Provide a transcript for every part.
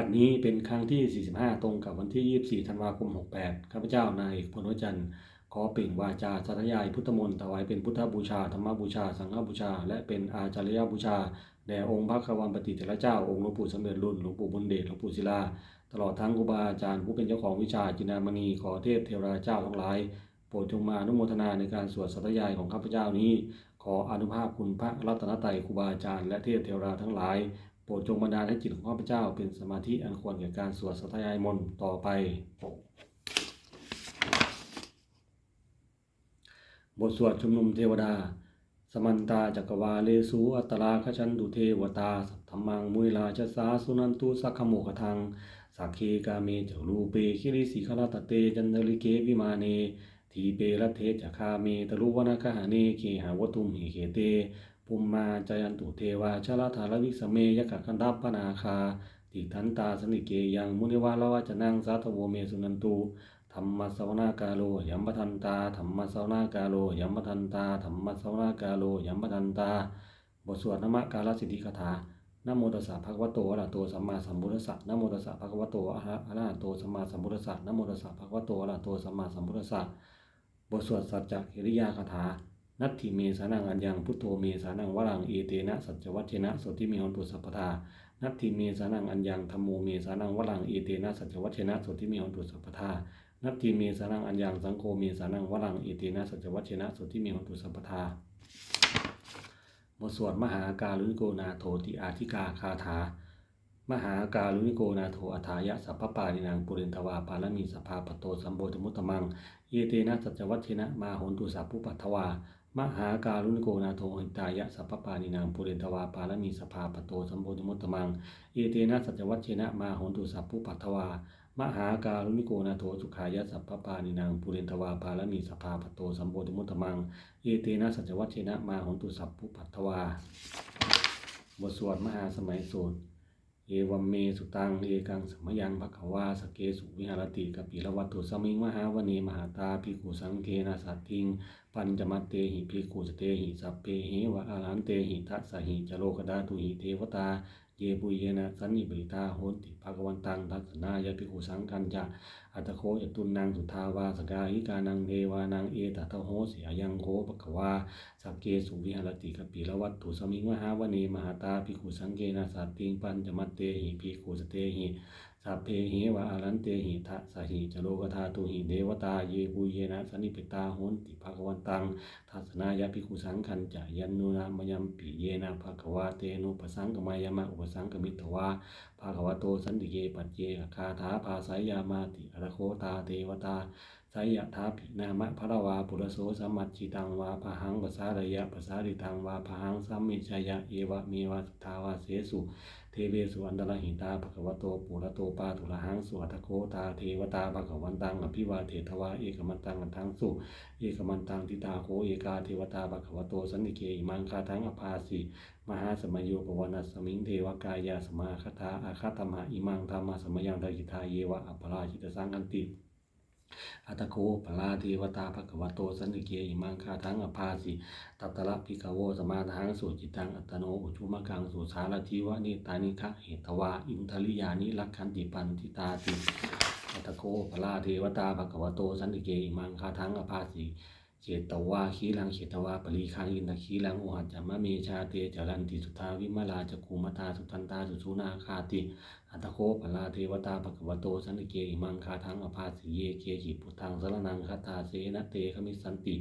บัดนี้เป็นครั้งที่ 45 ตรงกับวันที่ 24 ธันวาคม 68 ข้าพเจ้านายพลวจันทร์ ขอเปล่งวาจาสาธยายพุทธมนต์ถวายเป็นพุทธบูชา ธรรมบูชา สังฆบูชา และเป็นอาจารยบูชา แด่องค์พระควันปฏิเถรเจ้า องค์หลวงปู่สมเด็จรุ่น หลวงปู่บุญเดช หลวงปู่ศิลา ตลอดทั้งครูบาอาจารย์ผู้เป็นเจ้าของวิชาจินามณี ขอเทพเทวราเจ้าทั้งหลาย โปรดจงมาอนุโมทนาในการสวดสัตยายของข้าพเจ้านี้ ขออนุภาพคุณพระรัตนตรัยครูบาอาจารย์และเทพเทวราทั้งหลาย โปรดจงบันดาลให้จิตของข้าพเจ้าเป็นสมาธิอันควรแก่การสวดสัตยายมนต์ต่อไป บทสวดชุมนุมเทวดา สมันตาจักรวาเลสูอัตตราคชันตุเทวตาสัทธมังมุยลาชสาสุนันตุสักขโมกทังสักเคกาเมจรูเปคิริสิขลาตเตจันทริเกวิมาเนทีเปรเทจคาเมตรุวนาคหาเนเคหาวตุมหิเขเต ปุมมาจายันตุเทวาชาลาธารวิสเมยกขันดัปปนาคา ติทันตาสนิเกยังมุนิวาลวาจนังสาธโวเมสุนันตุธรรมสวนากาโลยัมปทันตาธรรมสวนากาโลยัมปทันตาธรรมสวนากาโลยัมปทันตา บทสวดนมะกาลสิทธิคาถานโมตัสสะภะคะวะโตอะระหะโตสัมมาสัมพุทธัสสะนโมตัสสะภะคะวะโตอะระอะระหะโตสัมมาสัมพุทธัสสะนโมตัสสะภะคะวะโตอะระหะโตสัมมาสัมพุทธัสสะบทสวดสัจจกิริยาคาถา นัตถิเมสานังอัญญังพุทโธเมสานังวรังเอเตนะสัจจวัชนะสติเมหันตุสัพพทานัตถิเมสานังอัญญังธรรมโมเมสานังวรังเอเตนะสัจจวัชนะสติเมหันตุสัพพทานัตถิเมสานังอัญญังสังโฆเมสานังวรังเอเตนะสัจจวัชนะสติเมหันตุสัพพทาบทสวดมหาการุณิโกนาโถติอาธิกาคาถา มหาการุณิโกนาโถอัฏฐายะสัพพปานินางปุเรนทวาปาลมีสภาปโตสัมโบธมุตตมัง เยเตนะสัจจวัชนะมาโหนตุสัพพุปัทวา มหาการุณิโกนาโถหิตายะสัพพปานินางปุเรนทวาปาลมีสภาปโตสัมโบธมุตตมังเยเตนะสัจจวัชเชนะมาหนตุสัพพุปัทถวามหาการุณิโกนาโถสุขายะสัพพปานินางปุเรนทวาปาลมีสภาปโตสัมโบธมุตตมังเอเตนะสัจวัชเชนะมาหนตุสัพพุปัทถวาบทสวดมหาสมัยสูตร เอวัมเมสุตัง เอกังสมยังภควาสเกสุวิหารติกปิรวัตถุสมิงมหาวเนมหาตาภิกขุสังเคนะสัตทิง ปัญจมัตเตหิภิกขุสเตหิสัพเพหิวะอารันเตหิทัสสหิจโลกดาตุหิเทวตา เยปุเยนะสันนิบริตาโหนติภควันตังทัสสนายภิกขุสังกันจะอัตโคยตุนนางสุทาวาสกาหิกานังเทวานังเอตัทโหเสียยังโคปกวาสักเกสุวิหารติกปิรวัตถุสมิงวหาวเนมหาตาภิกขุสังเกนะสัตติงปัญจมัตเตหิภิกสเตหิ สัพเพหิวะอรันเตหิทะสหิจโลกธาตุหิเดวตาเยปุเยนะสันิปิตาโหนติภควันตังทัศนายภิกุสังคันจะยันนุนามยัมปิเยนะภควาเตนุปสังกมายมะอุปสังกมิตวาภควโตสันติเยปัจเจกคาถาภาสายามาติอรโคตาเทวตา สยะทาปินามะพระวาปุรโสสมัจจิตังวาพหังภาษาระยะภาษาริตังวาพหังสัมมิชยะเอวะเมวะสุทาวาเสสุเทเวสุอันตรหิตาภควโตปุระโตปาตุระหังสวตโคตาเทวตาภควันตังอภิวาเททวาเอกมันตังอันทังสุเอกมันตังทิตาโคเอกาเทวตาภควโตสันนิเกอิมังคาทังอภาสีมหาสมัยโยปวนาสมิงเทวกายาสมาคตาอาคาตมหาอิมังธรรมสมยังดากิทาเยวะอัปปราชิตสังกันติ อัตโคปลาเทวตาภควโตสันติเกอิมังคาทังอภาสิตัตตระพิกาโวสมาทังสุจิตังอัตโนอุชุมะกังสุสารทิวะนิตานิคะเหตวาอินทริยานิลักขันติปันทิตาติอัตโคปลาเทวตาภควโตสันติเกอิมังคาทังอภาสิ เจตวาขีลังเจตวาปรีคังอินทขีลังโอหัจจมะเมชาเตจรันติสุทาวิมลาจกุมตาสุทันตาสุสุนาคาติอัตโคปลาเทวตาภควโตสันเกอิมังคาทังอภาสิเยเคจิปุทังสรนังคาตาเสนเตขมิสันติ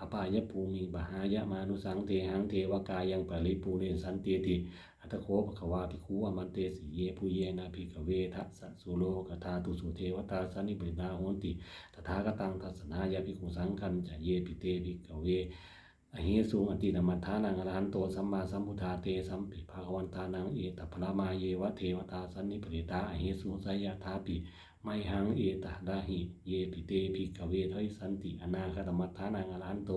อปายภูมิบหายะมานุสังเทหังเทวกายังปริปูเรนสันเตติ อัตโคภควาภิคูอมันเตสีเยปุเยนาภิกขเวทัสสะสุโลกทาตุสุเทวตาสันนิปรินาโหนติตถาคตังทัสนายาภิกขุสังคันจะเยปิเตภิกขเวอหิสุงอตินามัทานังอรหันโตสัมมาสัมพุทธาเตสัมปิภาควันทานังเอตพระมาเยวะเทวตาสันนิปริตาอหิสุงสยทาปิ ไมหังเอตดาหิ เยปิเตภิกขเวทวิสันติอนาคตมัฏฐานังอรันโต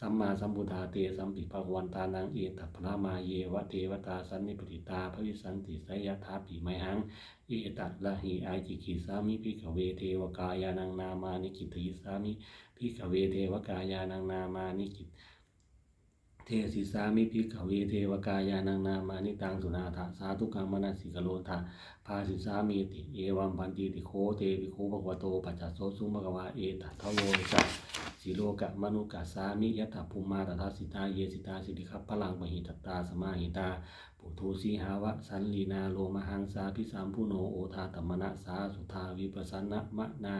สัมมาสัมพุทธาเตสัมปิภาควันตานังเอตพระมาเยวะเทวตาสันนิปริตาภวิสันติสยทาปิไมหัง เอตัดละหิอาจิกิสามิภิกขเวเทวกายานังนามานิกิติสามิภิกขเวเทวกายานังนามานิกิต เทศิสามิพิกเวเทวกายานังนามานิตังสุนาถาสาธุกังมนาสิกโลธาภาสิสามีติเอวัมพันติติโคเตวิโคภควโตปัจจโสสุมภควาเอตัทโวจัส โลกะมนุกัสามิยะถาภูมาตถาสิตาเยสิตาสิทธิคัพพลังมหิตตาสมาหิตาปุถุสีหาวะสันลีนาโลมหังสาพิสามพุโนโอทาตมนะสาสุทาวิปัสสนะมะนา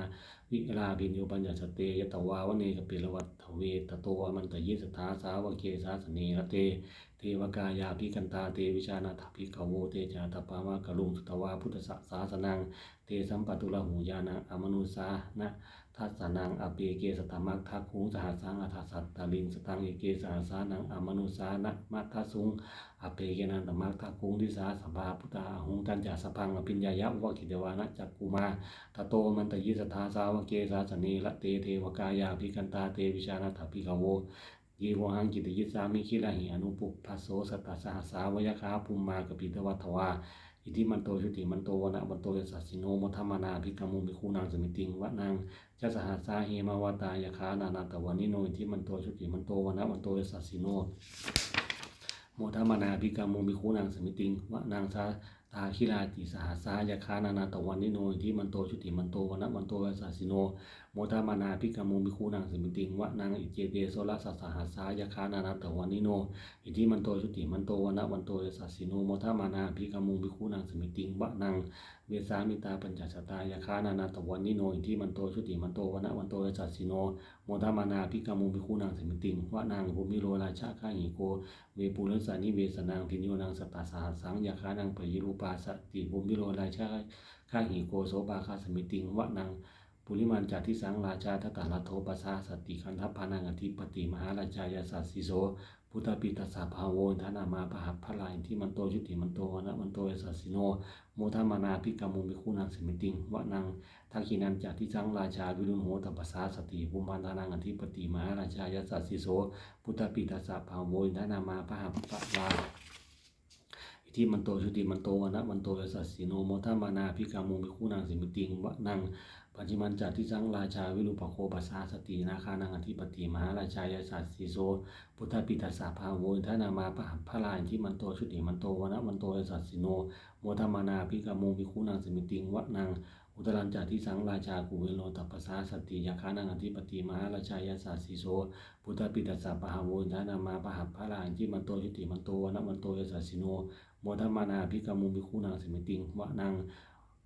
วิลาบินโยปัญญาสเตยตวาวเนกปิลวัตถเวตโตอมันตยิสถาสาวเกสาสเนระเต เทวกายาภิกันตาเตวิชานาถภิกโวเตจาตปามากะลุงสุตวาพุทธสสาสนัง เตสัมปตุลหูยานังอมนุสานะ ทัสสนังอเปเกสตมักทักขุงสหัสสังอัฏสัตตลิงสตังเอเกสหัสสานังอมนุสานะมัททัสสุงอเปเกนันตมักทักขุงทิสาสภาพุทธาหุงตันจาสพังอภิญญายะวะกิเดวานะจักกุมาตโตมันตยิสถาสาวเกสาสเนละเตเทวกายาภิกันตาเตวิชานาถภิกขโวเยวหังกิตยิสามิคิลาหิอนุปุปปัสโสสตตสหัสสาวยคาภูมมากปิตวัตวา อิทิมันโตชุติมันโตวนะวันโตยสัสสิโนมทัมมานาภิกขมุมิคูนางสมิติงวะนางจะสหัสาเฮมาวตายคานานาตวันนิโนอิทิมันโตชุติมันโตวนะวันโตยสัสสิโนโมทัมมานาภิกขมุมิคูนางสมิติงวะนางสาตาคิลาติสหัสายคานานาตวันนิโนอิทิมันโตชุติมันโตวนะวันโตยสัสสิโนโมทามานาภิกขมุมิคูนางสมิติงวะนางอิเจเตโซลาสัสสหัสายคานานาตวันนิโน อิทิมันโตชุติมันโตวนะวันโตยสัสสิโนโมทามานาภิกขมุมิคูนางสมิติงวะนางเวสามิตาปัญจสตายคานานาตวันนิโน อิทิมันโตชุติมันโตวนะวันโตยสัสสิโนโมทามานาภิกขมุมิคูนางสมิติงวะนางภูมิโลราชาข้าหิโก เวปุรสานิเวสนางพินโยนางสตตาสหัสสังยาคานางปยิรูปาสติภูมิโลราชาข้าหิโกโสปาคาสมิติงวะนาง ปุริมันจาทิสังราชาทตาลโทปัสสาสติคันทัพพานังอธิปติมหาราชายาสัสสิโสพุทธปิตัสสะภาโวทนามาปะหัพพลายที่มันโตชุติมันโตนะมันโตยสัสสิโนโมทามานาภิกามุมิคูนังสมิติงวะนังทักขินันจาทิสังราชาวิรุณโหตปัสสาสติภูมันทานังอธิปติมหาราชายาสัสสิโสพุทธปิตัสสะภาโวทนามาปะหัพพลาย อิทิมันโตชุติมันโตวนะมันโตยสัสสิโนโมทามานาภิกามุมิคูนังสิมิติงวะนังปัจจิมันจัดที่สังราชาวิรุปโคปัสสาสตินาคานังอธิปติมหาราชายาสัสสิโสพุทธปิตัสสะภาโวทานามาปะหัพพลายที่มันโตชุติมันโตวนะมันโตยสัสสิโนโมทามานาภิกามุมิคูนังสิมิติงวะนังอุตรันจัดที่สังราชากุเวโลตัปปสาสติยาคานังอธิปติมหาราชายาสัสสิโสพุทธปิตัสสะภาโวทานามาปะหัพพลายที่มันโตชุติมันโตวนะมันโตยสัสสิโน โมทมานาภิกามุมิคูนางสมิติงวะนาง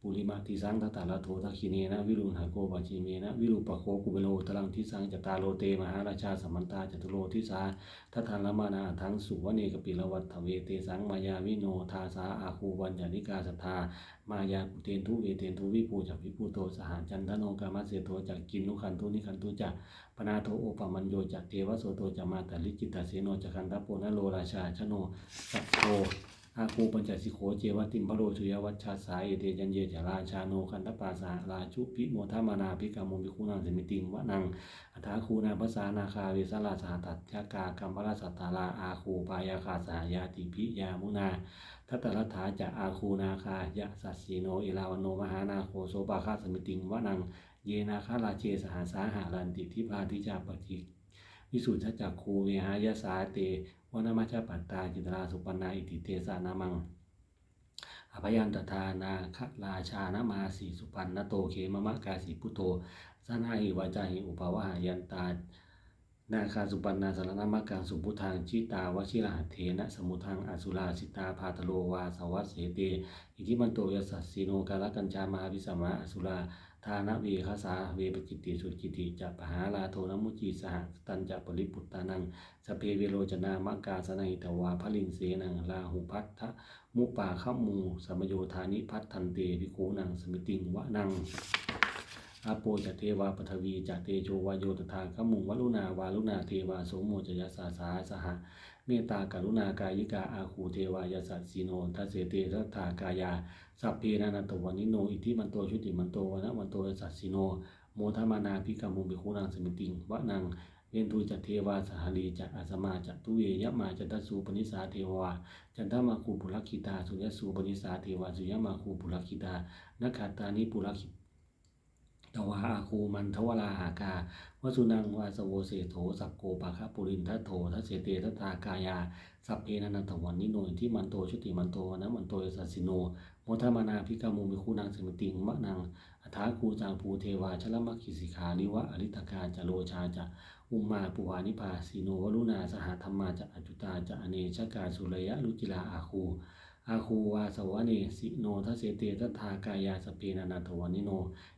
ปุริมาทิสังตตาลโททักขิเนนะวิรุณหาโกปาจิเมนะวิรุปโคกุเบโลตรังทิสังจตาโลเตมหาราชาสัมมันตาจตุโลทิสาทัทานละมานาทังสุวเนกปิลวัตถเวเตสังมายาวิโนทาสาอาคูวัญญานิกาสัทธามายาปุเตนทุเวเตนทุวิปูจักวิปูโตสหจันทโนกามาเสโทจักกินนุขันตุนิขันตุจักปนาโทโอปมัญโยจักเทวโสโตจักมาตลิจิตตเสโนจักขันทโปนโลราชาชโนสัพโพ อาคูปัญจสิโขเจวติมพโรชุยวัชชาสายเตยันเยจาราชาโนคันทปาสาราชุพิโมทามานาภิกามุมิคูนังสมิติงวะนังอัฐาคูนาภาษานาคาเวสราสาตัชากากัมพราสัตตาลาอาคูปายาคาสายาติพิยามุนาทัตตรัฐาจะอาคูนาคายะสัสสีโนอิลาวโนมหานาโคโสปาคาสมิติงวะนังเยนาคาราเชสหาสาหารันติทิพาทิจาปจิวิสุทธจักคูเวหายาสาเต วนามาชาปัตตาจิตราสุปันนาอิติเตสานามังอภยันตทานาคราชานามาสีสุปันนโตเขมมะกาสีพุทโธสันาหิวาจาหิอุปาวหายันตานาคาสุปันนาสารนามักกังสุพุทธังชิตาวชิราเทนะสมุทังอสุราสิตาพาตโลวาสวัสเสเต อิทิมันโตยสสสสีโนกาลกัญจามาวิสมาอสุรา ทานะเวคาสาเวปจิตติสุจิตติจะปหาลาโทนมุจีสหตันจะปริปุตตานังสเพเวโรจนามกาสนัยตวาพลินเสนังลาหุพัทธมุปาขมูสมโยธานิพัทธันเตวิโคนังสมิติงวะนังอาโปจะเทวาปทวีจเตโชวาโยตถาขมุงวลุนาวาลุนาเทวาโสโมจยสาสาสหะเมตตากรุณากายิกาอาคูเทวายสัสสีโนทัสเสเตทัตถากายา สัพเพนานันตวันนิโน อิทิมันโตชุติมันโตวนะมันโตสัสสิโน โมทมานาภิกามุบิคุนังสมิติงวะนังเวนตุจัตเทวาสหรีจัตอาสมาจัตตุเวยยะมาจัตตสูปนิสาเทวาจันทมาคูปุรคิตาสุยสูปนิสาเทวาสุยมาคูปุรคิตานักขัตานิปุรคิตวาอาคูมันทวราหากาวสุนังวาสโวเสโถสักโกปะคะปุรินทัตโถทัสเสเตทัตตากายาสัพเพนันตวันนิโนที่มันโตชุติมันโตนะมันโตสัสสิโน โมทมานาพิกามุมิคูนางสมติงมะนางอัฐาคูจางภูเทวาชลมัคคิสิขาลิวะอริตกาจะโลชาจะอุมมาปุวานิพาสีโนวรุณาสหธรรมาจะอจุตาจะอเนชกาสุรยะลุจิลาอาคูอาคูวาสวะเนสิโนทัสเสเตทัทากายาสเปนานาทวันนิโน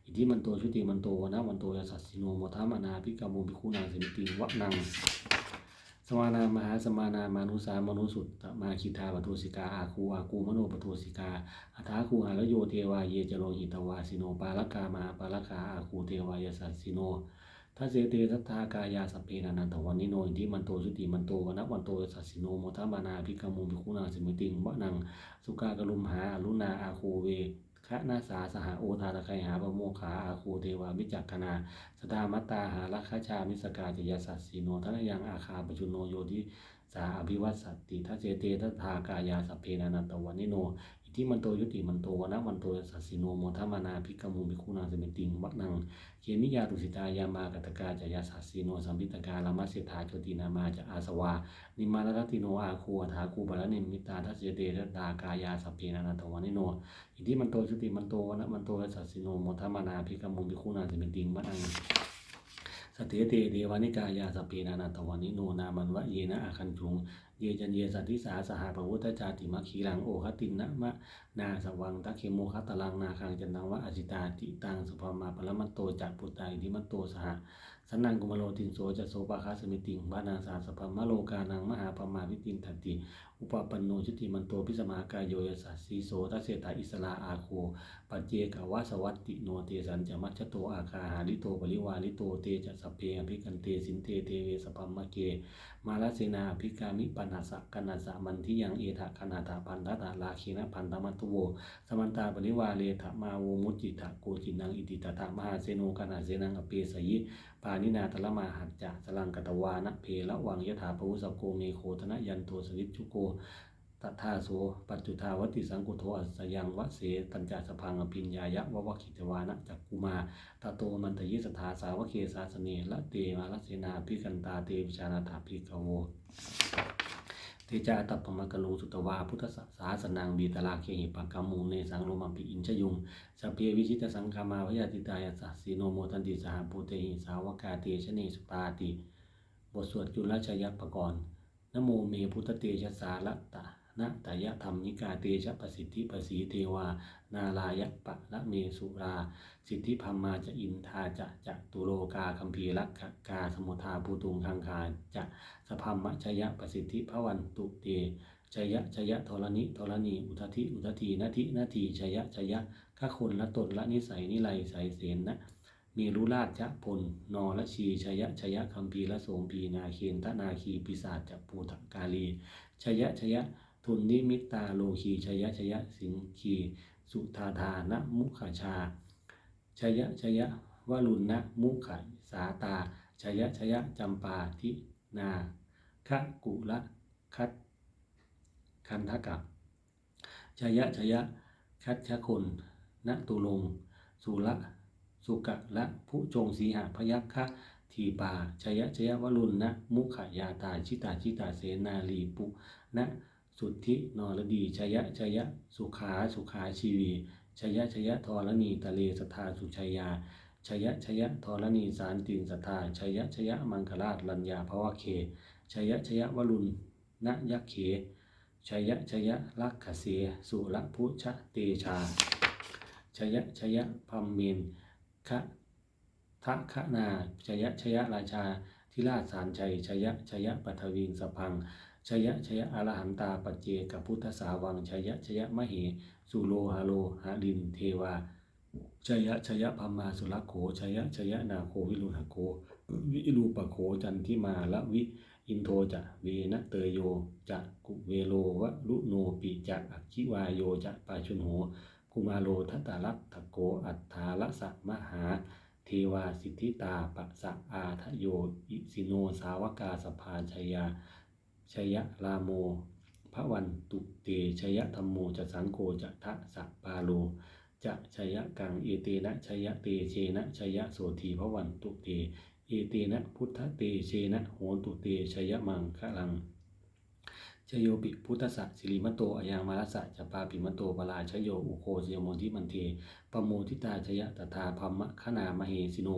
อิทิมันโตชุติมันโตวนะมันโตยสัสสิโนโมทมานาพิกามุภิกขุนางสมติงวะนัง สมานามหาสมานามานุสามนุสุตมาคิทาปทุสิกาอาคูอาคูมโนปทุสิกาอัฐาคูหาลโยเทวาเยจโรหิตวาสิโนปาลกามาปาลกาอาคูเทวายสัสสิโนทัสเสเตทัตทากายาสเพนานันตวันนิโนอิทิมันโตชุติมันโตวนะวันโตสัสสิโนโมทามานาพิกามุภิกขุนาสิมิติงวะนังสุกากลุมหาอรุณาอาคูเว คะนาสาสหโอทาตะไคหาปะโมขาอาคูเทวามิจักขณาสตามัตตาหาลักขชามิสกาจยสัสสีโนทนยังอาคาปจุโนโยทิสาอภิวัตสัตติทัเจเตทัทากายาสเพนานันตวันนิโน ทิมันโตยุติมันโตวนะมันโตสัสสิโนโมทมานาภิกขมุภิกขุนาสเมติงวันังเขมิยาตุสิตายามากัตกาจยาสัสสิโนสัมพิตกาลามาเสถาโจตินามาจะอาสวา นิมาลรติโนอาคูอัฐาคูบาลนิมิตาทัสเยเตทัตตากายาสัพเพนานันตวันนิโนอิทิมันโตชุติมันโตวนะมันโตสัสสิโนโมทมานาภิกขมุภิกขุนาสเมติงวันังสเตเตเดวานิกายาสพเพนานาตวันนิโนนามันวะเยนะอาคันจุง เยจันเยสัตติสาสหปวุตจาติมัคคีรังโอคตินนะมะนาสวังตะเคโมคัตตลังนาคังจันตังวะอจิตาติตังสุภามาปรมันโตจักปุตตาอิทิมันโตสห สันนังกุมโลตินโสจะโสปะคาสมิติงบานาสาสพมโลกานังมหาปมาวิตินทันติ อุปปันโนชุติมันโตพิสมากายโยยสัสสีโสทัเสตาอิสลาอาโคปัจเจกวาสวัตติโนเตสันจะมัชโตอาคาหาลิโตปริวาลิโตเตจะสัพเพอภิกันเตสินเตเทเวสพัมมะเก มาลเสนาภิกามิปันหัสสะกันัสสะมันทิยังเอทะคณาถาพันธะตาลาคีนะพันธมัตตุโวสมันตาปริวาเลทะมาโวมุจิตะโกจินังอิติตถามหาเสโนกนาเสนังอเปสยิ ปานินาตละมาหัจจะสลังกตวานะเพละวังยถาภวุสโกเมโคธนยันโทสลิปชุโกตัทธาโสปัจจุทาวติสังกุโทอัสยังวะเสตัญจาสพังอภิญญายะวะวะคิตวานะจักกุมาตโตมันตยิสถาสาวะเคสาสเนละเตมาลเสนาพิกันตาเตวิชานาถาพิกโว เทจาตัปปมกะลงสุตวาพุทธศสาสนังบีตลาเคหิปักกามูเนสังโลมัมปิอินชยุงสัพเพวิชิตสังคามาพยาติตายสัสสีโนโมทันติสหภูเตหิสาวกาเตชเนสุปาติ บทสวดจุลชยักปกรณ์นโมเมพุทธเตชะสาละตะ นะตายธรรมนิกาเตชะประสิทธิประสีเทวา นาลายะปะละเมสุรา สิทธิพมมาจะอินทาจะจะตุโลกาคัมภีรักกาสมุทาภูตุงคังคาจะสพัมมะชยะประสิทธิพระวันตุเตชยะชยะธรณิธรณี อุทธิอุทธีนาทินาทีชยะชยะข้าคนละตนละนิสัยนิไลสายเสนนะมีรุราชะพลนอละชีชยะชยะคัมภีละโสมพีนาเคนทนาคี ปิศาจจะปูตกาลีชยะชยะ ทุนนิมิตาโลคีชยะชยะสิงคีสุธาธานะมุขชา ชยะชยะวรุณนะมุขสาตา ชยะชยะจำปาทินาคะกุละคัตคันทกะชยะชยะคัตชะคนณตุลงสุละสุกะละผู้จงสีหะพยัคคะทีปาชยะชยะวรุณนะมุขยาตาชิตาชิตาเสนาลีปุนะ สุทธินรดีชยะชยะ สุขาสุขาชีวีชยะชยะธรณีตะเลสทธาสุชยาชยะชยะธรณีสารตินสทธาชยะชยะมังคลาชลัญญาภวะเคชยะชยะวรุณนยักเขชยะชยะลักขเสสุระพุชะเตชาชยะชยะพัมเมนคะทะคะนาชยะชยะราชาทิราชสารชัยชยะชยะปัทวิงสพัง ชยะชยะอรหันตาปัจเจกพุทธสาวังชยะชยะมเหสุโลหาโลหาลินเทวาชยะชยะพัมมาสุรโขชยะชยะนาโควิรุณโควิรูปโขจันทิมาละวิอินโทจะเวนะเตยโยจะกุเวโลวะลุโนปิจะอักขิวายโยจะปาชุนโหกุมาโลทัตตาลักทโกอัฏฐาละสะมหาเทวาสิทธิตาปะสะอาทะโยอิสิโนสาวกาสภาชยา ชยะลาโมพระวันตุเตชยธรรมโมจะสังโฆจะทะสะปาโลจะชยกังเอเตนะชยเตเชนะชยโสทีพระวันตุเตเอเตนะพุทธเตเชนะโหตุเตชยมังคะลังชโยปิพุทธสัสิริมโตอยังมารัสะจะปาปิมโตปราชโยอุโคชยโมทิมันเทปโมทิตาชยตถาพัมมะขนามเหสิโน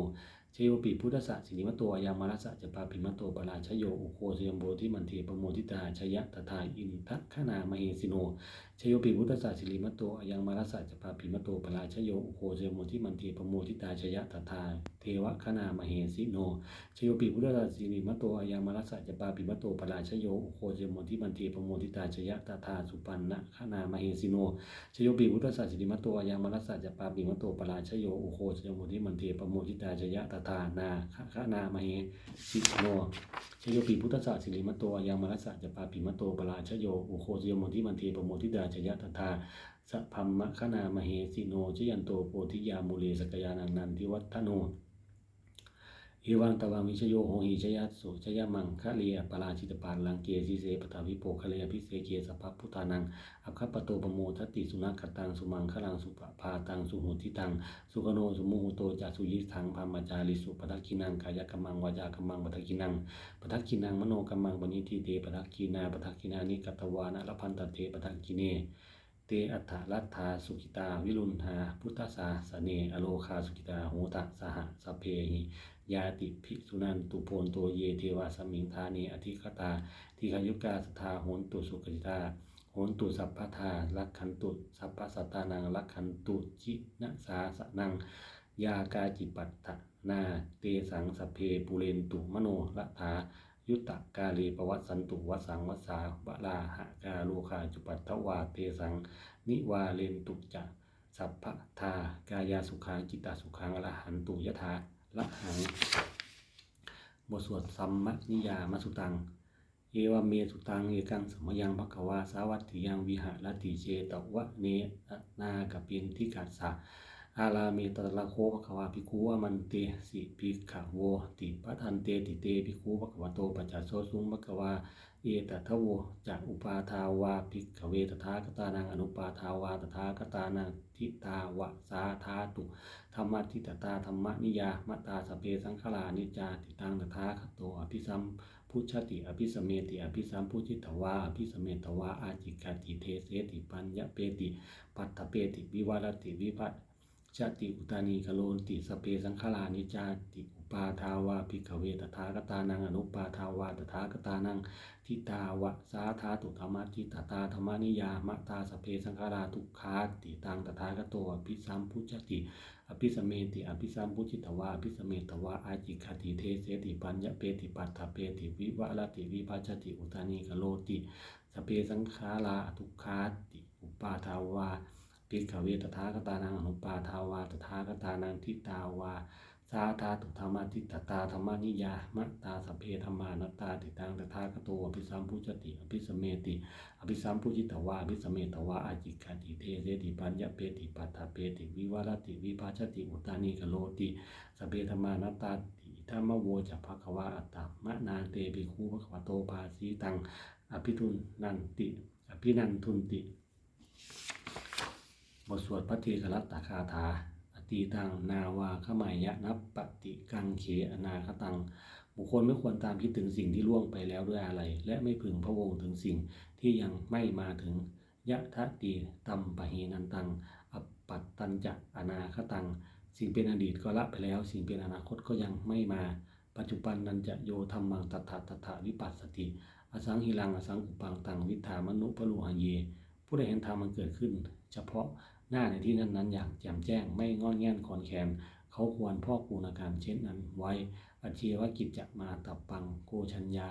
ชโยปิพุทธศาสิริมโตอยังมารัสะจะปาปิมตัวปราชโยอุโคสยมโบทิมันเทปโมทิตาชยะตถาอินทขนามเหสิโน ชโยปิพุทธสัสิริมัตโตอยังมารัสสะจะปาปิมัตโตปราชโยอุโคชยโมทิมันเทปโมทิตาชยะตถาเทวขนามเหสิโนชโยปิพุทธศาสิริมัตโตอยังมารัสสะจะปาปิมัตโตปราชโยอุโคเจโมทิมันเทปโมทิตาชยะตถาสุปันนะขนามเหสิโนชโยปิพุทธศาสิริมัตโตอยังมารัสสะจะปาปิมัตโตปราชโยอุโคเจโมทิมันเทปโมทิตาชยะตถานาขนามเหสิโนชโยปิพุทธศาสิริมัตโตอยังมารัสสะจะปาปิมโตปราชโยโคเจโมทิมันเทปโมทิตาชยตถาสัพพัมมะขนามเหสิโนชยันโตโพธิยามุเลสกยานังนันทิวัฒโน เอวังตวังวิชโยโหหิชยัสสุชยมังคะเลียปราชิตปานลังเกสีเสปทาวิโปคะเลียพิเศเกสัพพพุทธานังอัคคปโตปโมทัติสุนัขตังสุมังคะลังสุปภาตังสุหุติตังสุกโนสุมุหุโตจัสุยิทังพามจาริสุปทักขินังกายกมังวาจากรรมังปทักขินังปทักขินังมโนกรรมังปณิทิเตปทักขินาปทักขินานิกัตตวานะละพันตเตปทักขิเน เตอัฏฐรัตถาสุขิตา วิรุณหา พุทธสาสเนอโลคาสุขิตาโหตะสหสเพหิยาติภิกษุนันตุโพนโตเยเทวาสมิงธาเนอธิคตาทิคายุกาสทาโหนตุสุขิตาโหนตุสัพพทาลักขันตุสัพพสัตตานังลักขันตุจินะสาสนังยากาจิปัตถนาเตสังสเพปุเรนตุมโนละถา ยุตตะกาลีปวัตสันตุวัสสังวัสาบลาหะกาโลคาจุปัตถวาเตสัง นิวาเลนตุจะสัพพทากายาสุขังจิตตสุขังอรหันตุยะถาละหังบทสวดสัมมนิยามสุตัง เอวเมสุตัง เอกังสมยังภควาสาวัตถิยังวิหารติเจตวะเนนากปินทิกัสสะ อาลาเมตตะละโคภควาภิกขุวมันเตสิภิกขโวติปะทันเตติเตภิกขุภควโตปัจจโสสุงภควาเอตทะโวจากอุปาทาวาภิกขเวตถาคตานังอนุปาทาวาตถาคตานังทิตาวะสาธาตุธรรมทิตตาธรรมนิยามตาสเพสังขลานิจจาติตังตถาคโตอภิสัมพุชติอภิสเมติอภิสัมพุชิตวาอภิสเมตวาอาจิกาติเทเสติปัญญเปติ ปัตถเปติวิวารติวิพัต ชาติอุตานีกโลนติสเปสังขลานิจาติอุปาทาวาภิกขเวตถากตานังอนุปาทาวาตถากตานังทิตาวะสาธาตุธรรมทิตตาธรรมนิยามตาสเปสังขาราทุกขาติตังตถาคโตอภิสัมพุชติอภิสเมติอภิสัมพุจิตวาอภิสเมตวาอาจิคติเทเสติปัญญเปติปัตถเปติวิวะรติวิปัชติอุตานีกโลติสเปสังขาราทุกขาติอุปาทาวา ภิกขเวตถาคตานังอนุปาทาวาตถาคตานังทิตาวาสาธาตุธรรมทิตตาธรรมนิยามตตาสเพธรรมานตตาติตังตถาคโตอภิสัมพุชติอภิสเมติอภิสัมพุจิตวาอภิสเมตวาอาจิกาติเทเสติปัญญเปติปัตถเปติวิวารติวิภาชติอุตานิกโลติสเพธรรมานตตาติธรรมโวจะภควาอัตตมะนาเตปิคูภควโตภาสีตังอภิทุนนันติอภินันทุนติ บทสวดพระเทกรัตตคาถา อตีตัง นาวาขมายะนับปฏิกังเขอนาคตัง บุคคลไม่ควรตามคิดถึงสิ่งที่ล่วงไปแล้วด้วยอะไร และไม่พึงพะวงถึงสิ่งที่ยังไม่มาถึงยะทะตีตัมปะเฮนันตัง อปัตตัญจะอนาคตัง สิ่งเป็นอดีตก็ละไปแล้ว สิ่งเป็นอนาคตก็ยังไม่มา ปัจจุบันนันจะโยธรรมังตัทธะตัทธะวิปัสสติ อสังหิลังอสังกุปังตังวิธามนุปะลุหังเย ผู้ใดเห็นธรรมมันเกิดขึ้น เฉพาะ หน้าในที่นั้นๆ อย่างแจ่มแจ้งไม่งอนแง่นคอนแคนเขาควรพ่อกพูนอาการเช่นนั้นไว้อเชวกิจจะมาตับปังโกชัญญา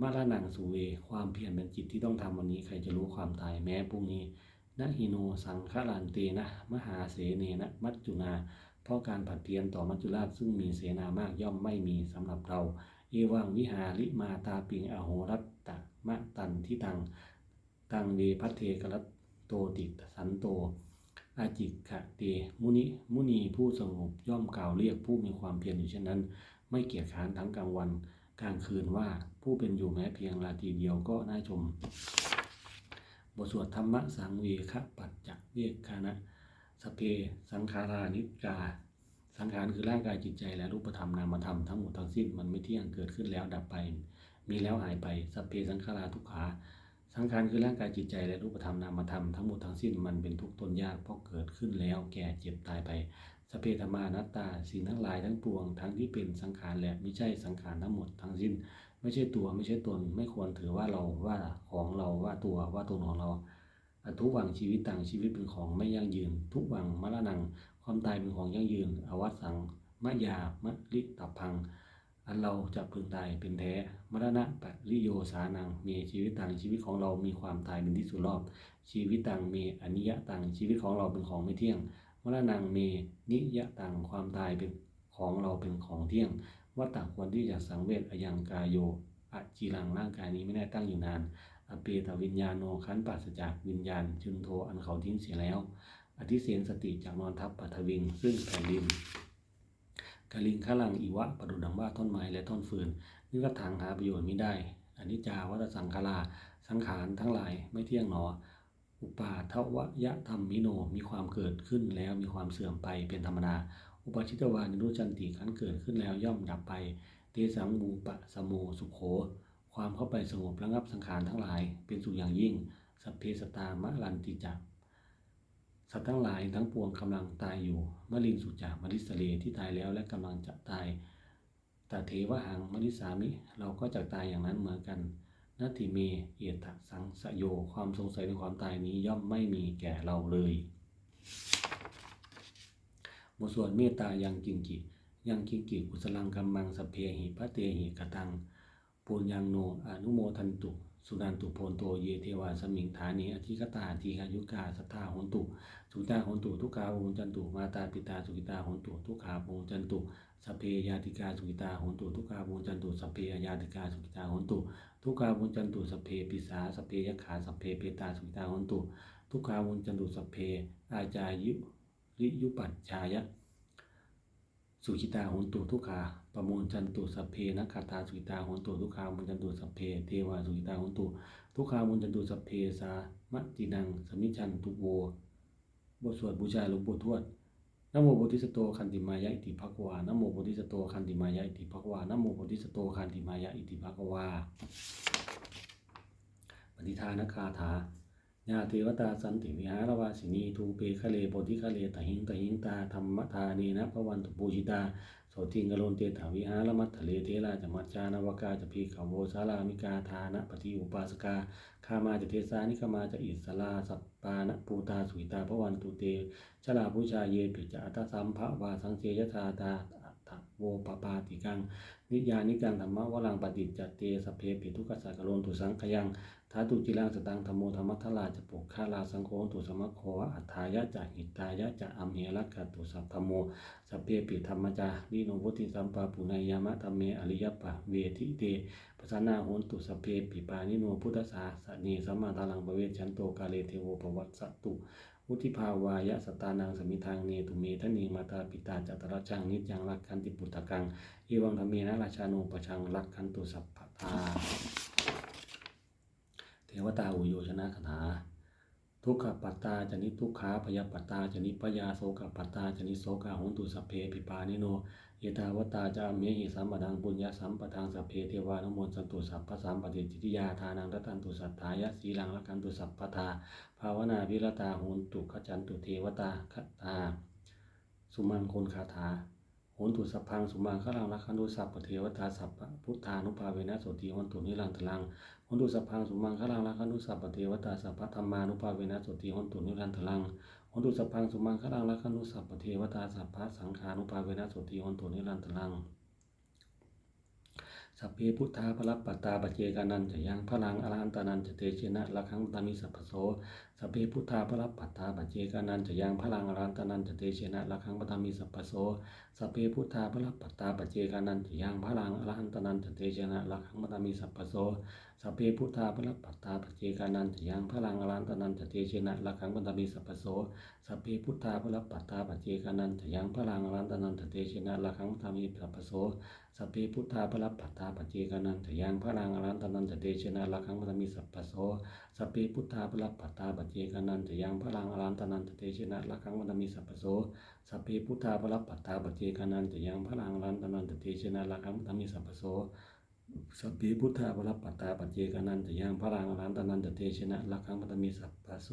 มาลานังสุเว ความเพียรเป็นจิตที่ต้องทำวันนี้ใครจะรู้ความตายแม้พรุ่งนี้นะฮิโนสังฆลันเตนะ มหาเสเนนะ มัจจุนา เพราะการผัดเพียรต่อมัจจุราชซึ่งมีเสนามากย่อมไม่มีสำหรับเรา เอวังวิหาริมาตาปิงอโหรัตตะมะตันทิตัง ตังเดพัทเทกรัตโตติสันโต อาจิกขะเตมุนิมุนีผู้สงบย่อมกล่าวเรียกผู้มีความเพียรอยู่เช่นนั้น ไม่เกียจค้านทั้งกลางวันกลางคืนว่าผู้เป็นอยู่แม้เพียงราตรีเดียวก็น่าชม บทสวดธรรมะสังเวคะปัจจเวคานะสเพ สังขารานิจจาสังขารคือร่างกายจิตใจและรูปธรรมนามธรรมทั้งหมดทั้งสิ้นมันไม่เที่ยงเกิดขึ้นแล้วดับไป มีแล้วหายไปสเพสังขาราทุกขา สังขารคือร่างกายจิตใจและรูปธรรมนามธรรมทั้งหมดทั้งสิ้นมันเป็นทุกข์ทนยากเพราะเกิดขึ้นแล้วแก่เจ็บตายไปสเพธรรมานัตตาสิ่งทั้งหลายทั้งปวงทั้งที่เป็นสังขารและไม่ใช่สังขารทั้งหมดทั้งสิ้น ไม่ใช่ตัวไม่ใช่ตนไม่ควรถือว่าเราว่าของเราว่าตัวว่าตนของเราอัทุกวังชีวิตต่างชีวิตเป็นของไม่ยั่งยืน ทุกวังมรณะนัง ความตายเป็นของยั่งยืน อวัตสังมะยามะลิตับพัง อันเราจะพึงตายเป็นแท้มรณะปริโยสานังมีชีวิตต่างชีวิตของเรามีความตายเป็นที่สุดรอบ ชีวิตต่างมีอนิยะต่างชีวิตของเราเป็นของไม่เที่ยงมรณังมีนิยะต่างความตายเป็นของเราเป็นของเที่ยงวัตตะควรที่จะสังเวชอยังกายโยอจีรังร่างกายนี้ไม่ได้ตั้งอยู่นาน อเปตวิญญาโนขันปัสจากวิญญาณจึงโทอันเขาทิ้งเสียแล้ว อธิเสนสติจากนอนทับปัทวิงซึ่งแผ่นดิน กาลิงขลังอีวะประดุดังว่าท่อนไม้และท่อนฟืนนี่ก็ทางหาประโยชน์ไม่ได้อนิจจาวัตสังขาราสังขารทั้งหลายไม่เที่ยงหนอ อุปาทวยะธรรมมิโนมีความเกิดขึ้นแล้วมีความเสื่อมไปเป็นธรรมดาอุปชิตวานิรุจันติขันเกิดขึ้นแล้วย่อมดับไป เตสังมูปะสโมสุโข ความเข้าไปสงบระงับสังขารทั้งหลาย เป็นสุขอย่างยิ่ง สัพเพสตามะลันติจัก สัตว์ทั้งหลายทั้งปวงกำลังตายอยู่มะลิงสุจากมริสเลที่ตายแล้วและกำลังจะตายตเทวหังมริสามิ เราก็จะตายอย่างนั้นเหมือนกันนาทิเม เอตสังสโย ความสงสัยในความตายนี้ย่อมไม่มีแก่เราเลยบทสวดเมตตายังกิงกิ ยังกิงกิกุสลังกัมมังสเพหิพระเตหิกตัง ปุญญังโน อนุโมทันตุ สุนันตุโพนโตเยเทวาสมิงฐานีอธิกตาทีฆายุกาสัทธาหนตุสุขิตาหนตุทุกขาโหนจันตุมาตาปิตาสุขิตาหนตุทุกขาโหนจันตุสเพยาติกาสุขิตาหนตุทุกขาโหนจันตุสเพยาติกาสุขิตาหนตุทุกขาโหนจันตุสเพปิสาสเพยขาสเพเปตาสุขิตาหนตุทุกขาโหนจันตุสเพอาจายุริยุปัจชายะ สุขิตาโหนตุทุกขาประมูลจันตุสัพเพนักคาตาสุขิตาโหนตุทุกขามุนจันตุสัพเพเทวาสุขิตาโหนตุทุกขามุนจันตุสัพเพสามะตินังสมิชันตุโวบทสวดบูชาหลวงปู่ทวดนโมโพธิสตโตคันติมายะอิติภควานโมโพธิสตโตคันติมายะอิติภควานโมโพธิสตโตคันติมายะอิติภควาปฏิทานคาถา ญาเทวตาสันติวิหารวาสินีทูเปคะเลโพธิคะเลตหิงตหิงตาธรรมทานีนะพระวันตุปูชิตาโสติงกโลนเตถาวิหารมัตทะเลเทราจมัจจานวกาจะพีขโวสารามิกาทานะปฏิอุปาสกาคามาจะเทสานิคมาจะอิสลาสัปปานะปูตาสุิตาพระวันตุเตชลาพุชาเยปิจอัตสัมภะวาสังเจยธาตาตถ โวปปาติกัง นิยานิกังธรรมะวลังปฏิจจเตสพเพปิทุกขสักกโลนตุสังขยังทาตุจิรังสตังธรรมโมธรรมัทธราจะปุกขาลาสังโฆตุสมะโคอัฏฐายะจะหิตายะจะอัมเหรักตุสัพพโมสัพเพปิธรรมจาลีโนวุติสัมปาปุนายามะธรรมเมอริยปะเวทิเตปัสานาโหนตุสเพปิปานิโนพุทธสาสนีสัมมาทาลังปเวชชันโตกาเลเทโวปวัตสตุ วุธิภาวายะสตานังสมิทางเนตุเมทนีมาตาปิตาจัตระชังนิจยังรักขันติปุตตะกังอีวังธรรมเมนะราชาโนปชังรักขันตุสัพพทาเทวตาอุโยชนะคาถาทุกขปัตตาจนิทุกขาพยาปัตตาจนิปยาโสกปัตตาจนิโสกาหุนตุสัพเพปิปานิโน เยตาวตาจามเมหิสัมปดังปุญญาสัมปทางสัพเพเทวานโมสันตุสัพพสัมปติจิติยาทานังรัตันตุสัทธายะสีลังรักันตุสัพพทาภาวนาวิรตาหุนตุขจันตุเทวตาคตา สุมังคนคาถาโหนตุสัพพังสุมังขลังรักขันตุสัพพเทวตาสัพพุทธานุภาเวนะโสติโหนตุนิรันตลังโหนตุสัพพังสุมังขลังรักขันตุสัพพเทวตาสัพพธรรมานุภาเวนะโสติโหนตุนิรันตลัง หนตุสัพพังสุมังขลังรักขันุสัพพเทวตาสัพพะสังขานุภาเวนะสติโหนตุนิรันตลังสัพเพพุทธาพระปัตาปเจกานันจะยังพลังอรหันตานันจะเตเชนะละคังตามิสัพโสสัพเพพุทธาพระปัตาปเจกานันจะยังพลังอรหันตานันจะเตเชนะละคังปตามิสัพโสสัพเพพุทธาพระปัตาปเจกานันจะยังพลังอรหันตานันจะเตเชนะละคังปตามิสัพพโส สัพเพพุทธาพระปัตตาปเจกานันจะยังพลังอรันตานันจะเตชนะละคังปตามิสัพโสสัพเพพุทธาพระปัตตาปเจกานันจะยังพลังอรันตนันจะเตชนะละคังปตมิสัพพโสสัพเพพุทธาพลัพปัตตาปเจกานันทยังพระรังอรันตนันตเตชนะละคังมันตมิสัพพโสสัพเพพุทธาพลัพปัตตาปเจกานันทยังพระรังอรันตนันตเตชนะละคังมันตมิสัพพโสสัพเพพุทธาพลัพปัตตาปเจกานันทยังพระรังอรันตนันตเตชนะละคังมันตมิสัพพโส สัพเพพุทธาพลัพปัตตาปจเจกานันทยังพระรังรันตนันตเตชนะละคังมัตมิสัพพโส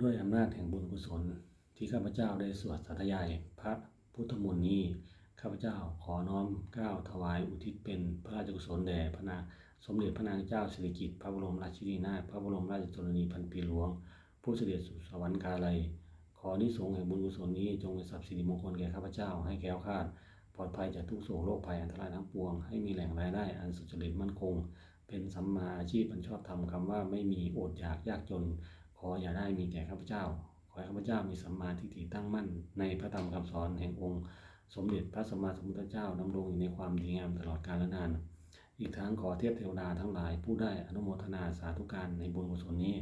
ด้วยอำนาจแห่งบุญกุศลที่ข้าพเจ้าได้สวดสาธยายพระพุทธมนต์นี้ข้าพเจ้าขอน้อมก้าวถวายอุทิศเป็นพระราชกุศลแด่พระนาสมเด็จพระนางเจ้าสิริกิติ์พระบรมราชินีนาถพระบรมราชชนนีพันปีหลวง ผู้เสด็จสู่สวรรคาลัยขอนิสงส์แห่งบุญกุศลนี้จงเป็นทรัพย์สิริมงคลแก่ข้าพเจ้าให้แคล้วคาด ปลอดภัยจากทุกโศกโรคภัยอันตรายทั้งปวง ให้มีแหล่งรายได้อันสุจริตมั่นคง เป็นสัมมาอาชีพอันชอบธรรมคำว่าไม่มีอดอยากยากจน ขออย่าได้มีแก่ข้าพเจ้า ขอให้ข้าพเจ้ามีสัมมาทิฏฐิตั้งมั่น ในพระธรรมคำสอนแห่งองค์ สมเด็จพระสัมมาสัมพุทธเจ้าดำรงอยู่ในความดีงามตลอดกาลและนาน อีกทั้งขอเทพเทวดาทั้งหลายผู้ได้อนุโมทนาสาธุการในบุญกุศลนี้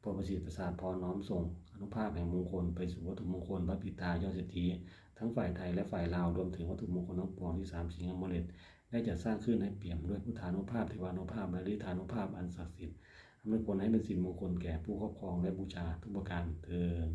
โปรดประสิทธิ์ประสาทพรน้อมส่ง อนุภาพแห่งมงคลไปสู่วัตถุมงคลพระปิตายอดเศรษฐี ทั้งฝ่ายไทยและฝ่ายลาวรวมถึงวัตถุมงคลทั้งปวงที่สามสิงห์อมฤตได้จัดสร้างขึ้นให้เปี่ยมด้วยพุทธานุภาพเทวานุภาพและฤทธานุภาพอันศักดิ์สิทธิ์อำนวยผลให้เป็นสิ่งมงคลแก่ผู้ครอบครองและบูชาทุกประการเทอญ